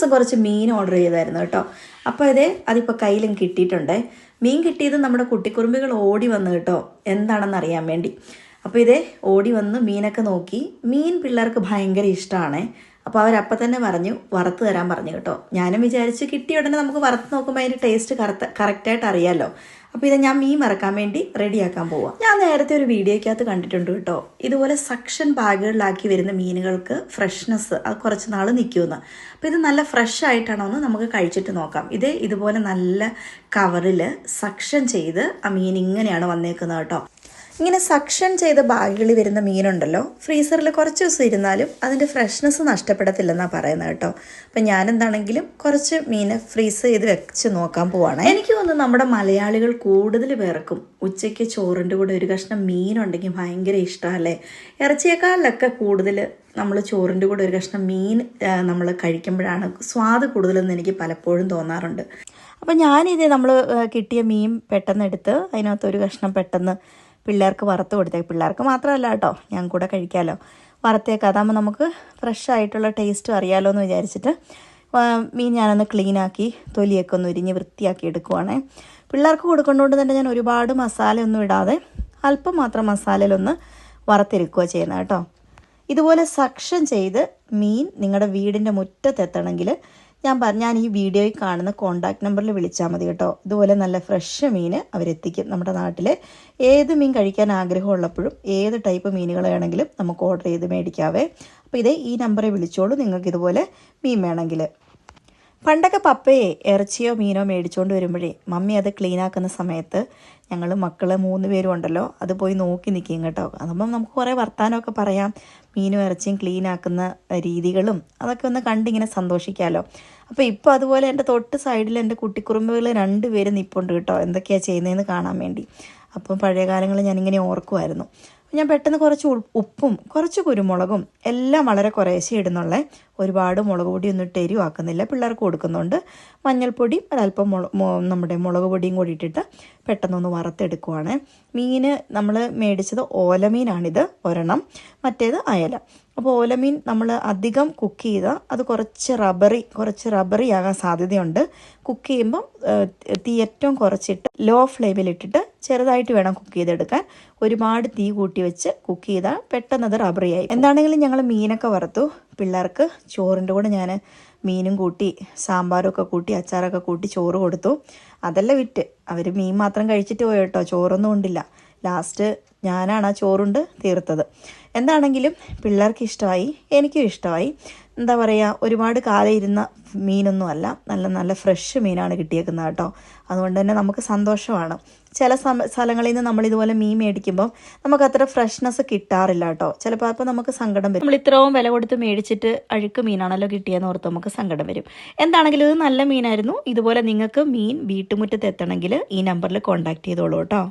ദിവസം കുറച്ച് മീൻ ഓർഡർ ചെയ്തായിരുന്നു കേട്ടോ. അപ്പോൾ ഇത് അതിപ്പോൾ കയ്യിലും കിട്ടിയിട്ടുണ്ട്. മീൻ കിട്ടിയത് നമ്മുടെ കുട്ടിക്കുറുമ്പികൾ ഓടി വന്നു കേട്ടോ. എന്താണെന്ന് അറിയാൻ വേണ്ടി. അപ്പോൾ ഇതേ ഓടി വന്ന് മീനൊക്കെ നോക്കി. മീൻ പിള്ളേർക്ക് ഭയങ്കര ഇഷ്ടമാണ് അപ്പോൾ അവരപ്പം തന്നെ പറഞ്ഞു വറുത്ത് തരാൻ പറഞ്ഞു കേട്ടോ. ഞാനും വിചാരിച്ച് കിട്ടിയ ഉടനെ നമുക്ക് വറുത്ത് നോക്കുമ്പോൾ അതിന്റെ ടേസ്റ്റ് കറക്റ്റ് കറക്റ്റായിട്ട് അറിയാമല്ലോ അപ്പോൾ ഇത് ഞാൻ മീൻ മറക്കാൻ വേണ്ടി റെഡിയാക്കാൻ പോവാം. ഞാൻ നേരത്തെ ഒരു വീഡിയോയ്ക്കകത്ത് കണ്ടിട്ടുണ്ട് കേട്ടോ. ഇതുപോലെ സക്ഷൻ ബാഗുകളിലാക്കി വരുന്ന മീനുകൾക്ക് ഫ്രഷ്നെസ് അത് കുറച്ച് നാൾ നിൽക്കുമെന്ന് അപ്പോൾ ഇത് നല്ല ഫ്രഷ് ആയിട്ടാണോ എന്ന് നമുക്ക് കഴിച്ചിട്ട് നോക്കാം. ഇത് ഇതുപോലെ നല്ല കവറിൽ സക്ഷൻ ചെയ്ത് ആ മീൻ ഇങ്ങനെയാണ് വന്നേക്കുന്നത് കേട്ടോ. ഇങ്ങനെ സക്ഷൻ ചെയ്ത ബാഗുകളിൽ വരുന്ന മീനുണ്ടല്ലോ ഫ്രീസറിൽ കുറച്ച് ദിവസം ഇരുന്നാലും അതിന്റെ ഫ്രഷ്നെസ് നഷ്ടപ്പെടത്തില്ലെന്നാണ് പറയുന്നത് കേട്ടോ. അപ്പം ഞാനെന്താണെങ്കിലും കുറച്ച് മീനെ ഫ്രീസ് ചെയ്ത് വെച്ച് നോക്കാൻ പോവാണ്. എനിക്ക് തോന്നുന്നു നമ്മുടെ മലയാളികൾ കൂടുതൽ പേർക്കും ഉച്ചയ്ക്ക് ചോറിന്റെ കൂടെ ഒരു കഷ്ണം മീനുണ്ടെങ്കിൽ ഭയങ്കര ഇഷ്ടമല്ലേ ഇറച്ചിയേക്കാളിലൊക്കെ കൂടുതൽ നമ്മൾ ചോറിന്റെ കൂടെ ഒരു കഷ്ണം മീൻ നമ്മൾ കഴിക്കുമ്പോഴാണ് സ്വാദ് കൂടുതലെന്ന് എനിക്ക് പലപ്പോഴും തോന്നാറുണ്ട്. അപ്പം ഞാനിത് നമ്മൾ കിട്ടിയ മീൻ പെട്ടെന്ന് എടുത്ത് അതിനകത്ത് ഒരു കഷ്ണം പെട്ടെന്ന് പിള്ളേർക്ക് വറുത്ത് കൊടുത്തേക്ക് പിള്ളേർക്ക് മാത്രമല്ല കേട്ടോ ഞാൻ കൂടെ കഴിക്കാമല്ലോ വറുത്തേക്ക് അതാകുമ്പോൾ നമുക്ക് ഫ്രഷ് ആയിട്ടുള്ള ടേസ്റ്റും അറിയാമല്ലോ എന്ന് വിചാരിച്ചിട്ട് മീൻ ഞാനൊന്ന് ക്ലീനാക്കി തൊലിയൊക്കെ ഒന്ന് ഉരിഞ്ഞ് വൃത്തിയാക്കി എടുക്കുവാണേ. പിള്ളേർക്ക് കൊടുക്കുന്നതുകൊണ്ട് തന്നെ ഞാൻ ഒരുപാട് മസാലയൊന്നും ഇടാതെ അല്പം മാത്രം മസാലയിലൊന്ന് വറുത്തിരിക്കുക ചെയ്യുന്നത് കേട്ടോ. ഇതുപോലെ സക്ഷൻ ചെയ്ത് മീൻ നിങ്ങളുടെ വീടിന്റെ മുറ്റത്തെത്തണമെങ്കിൽ ഞാൻ പറഞ്ഞ ഞാൻ ഈ വീഡിയോയിൽ കാണുന്ന കോൺടാക്ട് നമ്പറിൽ വിളിച്ചാൽ മതി കേട്ടോ. ഇതുപോലെ നല്ല ഫ്രഷ് മീൻ അവരെത്തിക്കും നമ്മുടെ നാട്ടിൽ ഏത് മീൻ കഴിക്കാൻ ആഗ്രഹമുള്ളപ്പോഴും ഏത് ടൈപ്പ് മീനുകൾ വേണമെങ്കിലും നമുക്ക് ഓർഡർ ചെയ്ത് മേടിക്കാവേ. അപ്പോൾ ഇതേ ഈ നമ്പറിൽ വിളിച്ചോളൂ. നിങ്ങൾക്ക് ഇതുപോലെ മീൻ വേണമെങ്കിൽ. പണ്ടൊക്കെ പപ്പയെ ഇറച്ചിയോ മീനോ മേടിച്ചുകൊണ്ട് വരുമ്പോഴേ മമ്മി അത് ക്ലീൻ ആക്കുന്ന സമയത്ത് ഞങ്ങൾ മക്കൾ മൂന്ന് പേരും ഉണ്ടല്ലോ അത് പോയി നോക്കി നിൽക്കും കേട്ടോ. അതാകുമ്പം നമുക്ക് കുറേ വർത്താനമൊക്കെ പറയാം മീനും ഇറച്ചിയും ക്ലീൻ ആക്കുന്ന രീതികളും അതൊക്കെ ഒന്ന് കണ്ടിങ്ങനെ സന്തോഷിക്കാമല്ലോ അപ്പോൾ ഇപ്പോൾ അതുപോലെ എന്റെ തൊട്ട് സൈഡിൽ എന്റെ കുട്ടിക്കുറുമ്പുകൾ രണ്ട് പേര് നിൽപ്പുണ്ട് കേട്ടോ എന്തൊക്കെയാണ് ചെയ്യുന്നതെന്ന് കാണാൻ വേണ്ടി. അപ്പം പഴയ കാലങ്ങളിൽ ഞാനിങ്ങനെ ഓർക്കുമായിരുന്നു ഞാൻ പെട്ടെന്ന് കുറച്ച് ഉപ്പും കുറച്ച് കുരുമുളകും എല്ലാം വളരെ കുറേശ്ശേ ഇടുന്നുള്ളേ ഒരുപാട് മുളക് പൊടി ഒന്നും ഇട്ട് എരിവാക്കുന്നില്ല. പിള്ളേർക്ക് കൊടുക്കുന്നുണ്ട്. മഞ്ഞൾപ്പൊടി ഒരല്പം മുള നമ്മുടെ മുളക് പൊടിയും കൂടി ഇട്ടിട്ട് പെട്ടെന്നൊന്ന് വറുത്തെടുക്കുവാണ്. മീൻ നമ്മൾ മേടിച്ചത് ഓലമീനാണിത്. ഒരെണ്ണം. മറ്റേത് അയല. അപ്പോൾ ഓലമീൻ നമ്മൾ അധികം കുക്ക് ചെയ്താൽ അത് കുറച്ച് റബ്ബറി കുറച്ച് റബ്ബറി ആകാൻ സാധ്യതയുണ്ട്. കുക്ക് ചെയ്യുമ്പം തീ ഏറ്റവും കുറച്ചിട്ട് ലോ ഫ്ലെയിമിലിട്ടിട്ട് ചെറുതായിട്ട് വേണം കുക്ക് ചെയ്തെടുക്കാൻ. ഒരുപാട് തീ കൂട്ടി വെച്ച് കുക്ക് ചെയ്താൽ പെട്ടെന്ന് അത് റബ്ബറി എന്താണെങ്കിലും ഞങ്ങൾ മീനൊക്കെ വറുത്തു. പിള്ളേർക്ക് ചോറിന്റെ കൂടെ ഞാൻ മീനും കൂട്ടി സാമ്പാറും ഒക്കെ കൂട്ടി അച്ചാറൊക്കെ കൂട്ടി ചോറ് കൊടുത്തു. അതല്ല വിറ്റ്. അവർ മീൻ മാത്രം കഴിച്ചിട്ട് പോയി കേട്ടോ. ചോറൊന്നും ഉണ്ടില്ല ലാസ്റ്റ് ഞാനാണ് ആ ചോറുണ്ട് തീർത്തത്. എന്താണെങ്കിലും പിള്ളേർക്ക് ഇഷ്ടമായി എനിക്കും ഇഷ്ടമായി. എന്താ പറയുക ഒരുപാട് കാലം ഇരുന്ന മീനൊന്നും അല്ല. നല്ല നല്ല ഫ്രഷ് മീനാണ് കിട്ടിയേക്കുന്നത് കേട്ടോ. അതുകൊണ്ട് തന്നെ നമുക്ക് സന്തോഷമാണ്. ചില സ്ഥലങ്ങളിൽ നിന്ന് നമ്മൾ ഇതുപോലെ മീൻ മേടിക്കുമ്പോൾ നമുക്ക് അത്ര ഫ്രഷ്നെസ് കിട്ടാറില്ല കേട്ടോ. ചിലപ്പോൾ അപ്പോൾ നമുക്ക് സങ്കടം വരും. നമ്മൾ ഇത്രയും വില കൊടുത്ത് മേടിച്ചിട്ട് അഴുക്ക് മീനാണല്ലോ കിട്ടിയെന്ന് ഓർത്ത് നമുക്ക് സങ്കടം വരും. എന്താണെങ്കിലും ഇത് നല്ല മീനായിരുന്നു. ഇതുപോലെ നിങ്ങൾക്ക് മീൻ വീട്ടുമുറ്റത്ത് എത്തണമെങ്കിൽ ഈ നമ്പറിൽ കോൺടാക്ട് ചെയ്തോളൂ കേട്ടോ.